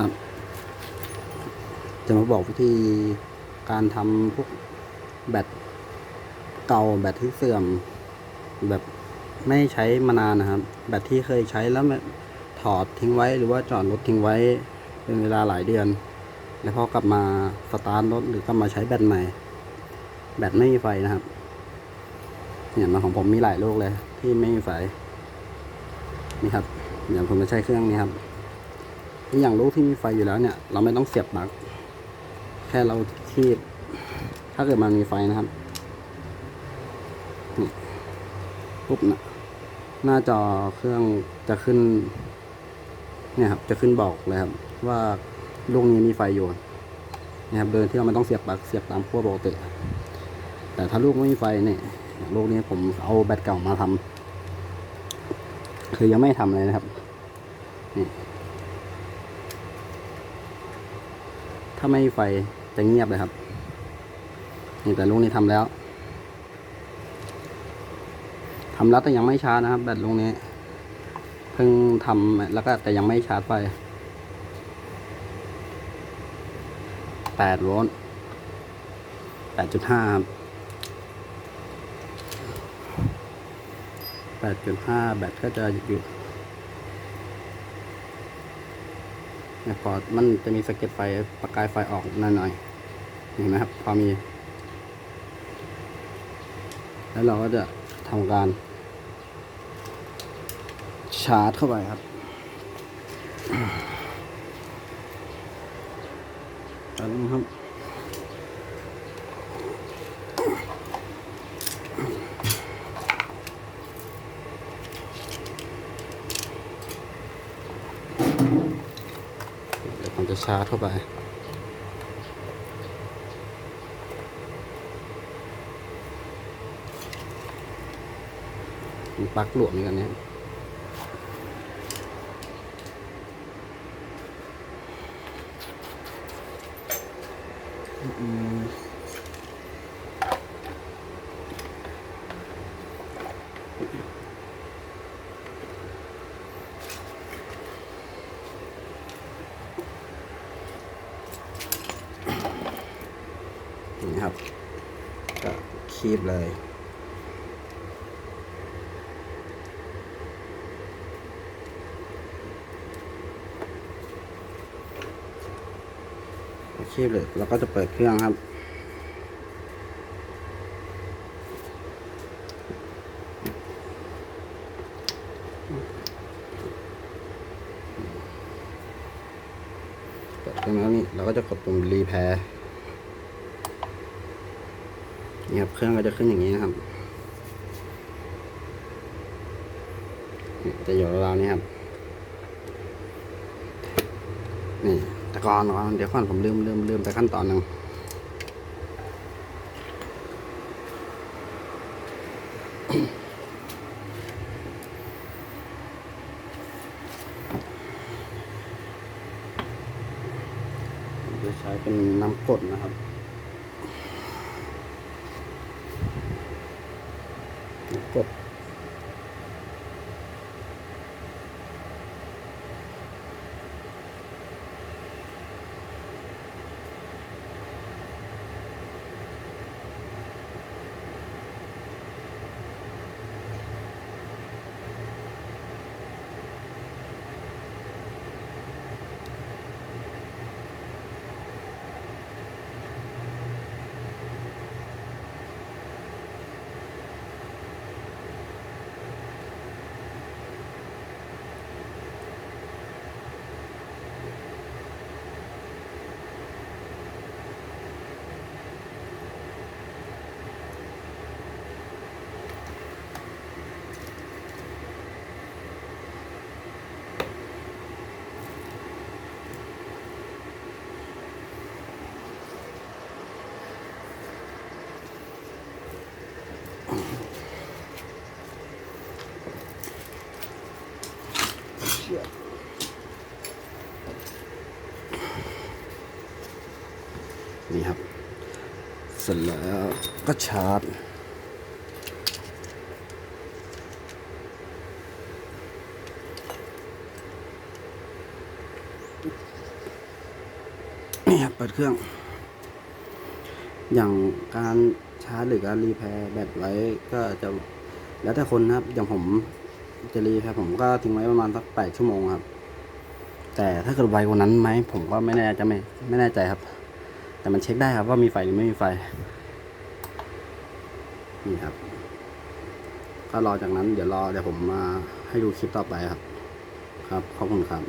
ครับ จะมาบอกวิธีการทำพวกแบตเก่าแบตที่เสื่อม แบบไม่ใช้มานานนะครับ แบตที่เคยใช้แล้วถอดทิ้งไว้หรือว่าจอดรถทิ้งไว้เป็นเวลาหลายเดือน แล้วพอกลับมาสตาร์ทรถหรือกลับมาใช้แบตใหม่ แบตไม่มีไฟนะครับเนี่ยมาของผมมีหลายลูกเลย ที่ไม่มีไฟนี่ครับอย่างผมจะใช้เครื่องนี้ครับ อย่างลูกที่มีไฟอยู่แล้วเนี่ย เราไม่ต้องเสียบปลั๊กแค่เราคีบ ถ้าเกิดมันมีไฟนะครับนี่ปุ๊บนะหน้าจอเครื่องจะขึ้น เนี่ยครับ จะขึ้นบอกเลยครับ ว่าลูกนี้มีไฟอยู่นะครับโดยที่เราไม่ต้องเสียบปลั๊กเสียบตามขั้วปกติแต่ถ้าลูกไม่มีไฟเนี่ยลูกนี้ผมเอาแบตเก่ามาทำคือยังไม่ทำเลยนะครับนี่ ถ้าไม่มีไฟจะเงียบเลยครับนี่แต่ลูกนี้ทำแล้วทำแล้วแต่ยังไม่ชาร์จนะครับ แบตลูกนี้ เพิ่งทำแล้วก็แต่ยังไม่ชาร์จไฟแปดโวลต์แปดจุดห้าครับแปดจุดห้าแบตก็จะอยู่ พอมันจะมีสะเก็ดไฟประกายไฟออกหน่อยๆเห็นไหมครับ พอมี แล้วเราก็จะทำการ ชาร์จเข้าไปครับแล้วครับ เดี๋ยวผมจะ ชาร์จเข้าไปมีปลั๊กหลวมอยู่กันเนี้ย นี่ครับ ก็คีบเลยคีบเลยแล้วก็จะเปิดเครื่องครับเปิดเครื่องแล้วนี่เราก็จะกดปุ่มรีแพร์ นี่ครับเครื่องก็จะขึ้นอย่างนี้นะครับจะอยู่ราวๆนี้ครับ นี่ต่ก่อนก่อนเดี๋ยวก่อนผมลืมลืมลืมไปขั้นตอนหนึ่งจะใช้เป็นน้ำกดนะครับ Ikot. กดนี่ครับ เสร็จแล้วก็ชาร์จนี่ครับ เปิดเครื่อง อย่างการชาร์จหรือการรีแพร์แบตไว้ก็จะแล้วแต่คนนะครับ อย่างผม จรีครับผมก็ทิ้งไว้ประมาณสักแปดชั่วโมงครับ แต่ถ้าเกิดไวกว่านั้นไหมผมก็ไม่แน่จะไม่ไม่แน่ใจครับ แต่มันเช็คได้ครับว่ามีไฟหรือไม่มีไฟนี่ครับก็รอจากนั้นเดี๋ยวรอเดี๋ยวผมมาให้ดูคลิปต่อไปครับ ครับขอบคุณครับ